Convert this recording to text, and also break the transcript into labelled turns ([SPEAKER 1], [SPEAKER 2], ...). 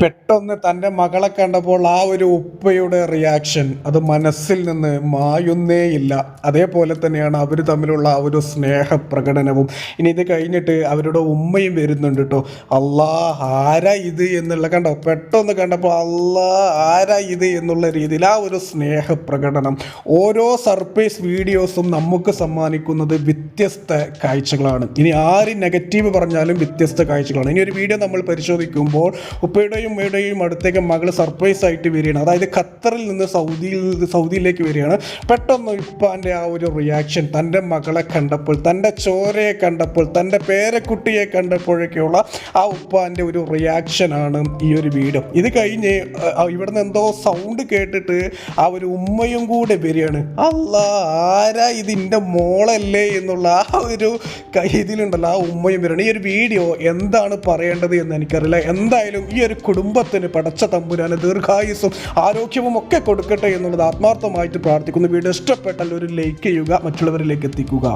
[SPEAKER 1] പെട്ടെന്ന് തന്റെ മകളെ കണ്ടപ്പോൾ ആ ഒരു ഉപ്പയുടെ റിയാക്ഷൻ അത് മനസ്സിൽ നിന്ന് മായുന്നേയില്ല അതേപോലെ തന്നെയാണ് അവർ തമ്മിലുള്ള ആ ഒരു സ്നേഹപ്രകടനവും. ഇനി ഇത് കഴിഞ്ഞിട്ട് അവരുടെ ഉമ്മയും വരുന്നുണ്ട് കേട്ടോ അല്ലാ ആരാ ഇത്? എന്നുള്ള കണ്ടോ? പെട്ടെന്ന് കണ്ടപ്പോൾ അല്ലാ ആരാ ഇത്? എന്നുള്ള രീതിയിൽ ആ ഒരു സ്നേഹപ്രകടനം. ഓരോ സർപ്രൈസ് വീഡിയോസും നമുക്ക് സമ്മാനിക്കുന്നത് വ്യത്യസ്ത കാഴ്ചകളാണ്. ഇനി ആര് നെഗറ്റീവ് പറഞ്ഞാലും വ്യത്യസ്ത കാഴ്ചകളാണ്. ഇനി ഒരു വീഡിയോ നമ്മൾ പരിശോധിക്കുമ്പോൾ ഉപ്പയുടെയും ഉമ്മയുടെയും അടുത്തേക്ക് മകൾ സർപ്രൈസ് ആയിട്ട് വരികയാണ്. അതായത് ഖത്തറിൽ നിന്ന് സൗദിയിൽ സൗദിയിലേക്ക് വരികയാണ്. പെട്ടെന്ന് ഇപ്പാന്റെ ആ ഒരു റിയാക്ഷൻ തന്റെ മകളെ കണ്ടപ്പോൾ തന്റെ ചോരയെ കണ്ടപ്പോൾ തന്റെ പേരക്കുട്ടിയെ കണ്ടപ്പോഴൊക്കെയുള്ള ആ ഉപ്പാന്റെ ഒരു റിയാക്ഷനാണ് ഈ ഒരു വീഡിയോ. ഇത് കഴിഞ്ഞ് ഇവിടെ ഇവിടുന്ന് എന്തോ സൗണ്ട് കേട്ടിട്ട് ആ ഒരു ഉമ്മയും കൂടെ വരികയാണ്. അല്ല ആരാ ഇതിന്റെ മോളല്ലേ? എന്നുള്ള ആ ഒരു ഇതിലുണ്ടല്ലോ ആ ഉമ്മയും വരികയാണ്. ഈ ഒരു വീഡിയോ എന്താണ് പറയേണ്ടത് എന്ന് എനിക്കറിയില്ല. എന്തായാലും ഈ ഒരു കുടുംബത്തിന് പടച്ച തമ്പുരാന് ദീർഘായുസും ആരോഗ്യവും ഒക്കെ കൊടുക്കട്ടെ എന്നുള്ളത് ആത്മാർത്ഥമായിട്ട് പ്രാർത്ഥിക്കുന്നു. വീഡിയോ ഇഷ്ടപ്പെട്ടാൽ ഒരു ലൈക്ക് ചെയ്യുക മറ്റുള്ളവരിലേക്ക് എത്തിക്കുക.